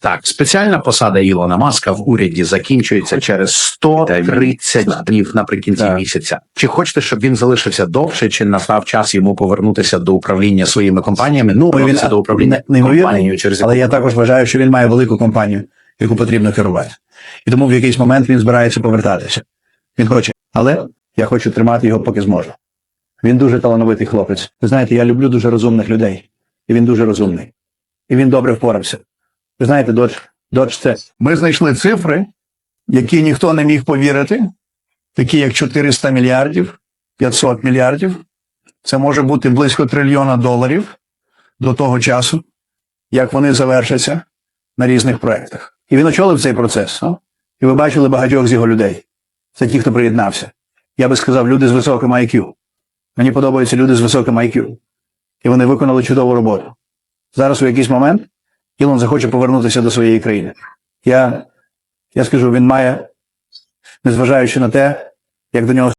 Так, спеціальна посада Ілона Маска в уряді закінчується через 130 днів наприкінці Так. місяця. Чи хочете, щоб він залишився довше, чи настав час йому повернутися до управління своїми компаніями? Ну, Він він до управління не- компанією через Але я також вважаю, що він має велику компанію, яку потрібно керувати. І тому в якийсь момент він збирається повертатися. Він хоче. Але я хочу тримати його, поки зможу. Він дуже талановитий хлопець. Ви знаєте, я люблю дуже розумних людей. І він дуже розумний. І він добре впорався. Ви знаєте, додж, це. Ми знайшли цифри, які ніхто не міг повірити, такі як 400 мільярдів, 500 мільярдів. Це може бути близько трильйона доларів до того часу, як вони завершаться на різних проєктах. І він очолив цей процес. а? І ви бачили багатьох з його людей. Це ті, хто приєднався. Я би сказав, люди з високим IQ. Мені подобаються люди з високим IQ. І вони виконали чудову роботу. Зараз у якийсь момент Ілон захоче повернутися до своєї країни. Я, я скажу, він має, незважаючи на те, як до нього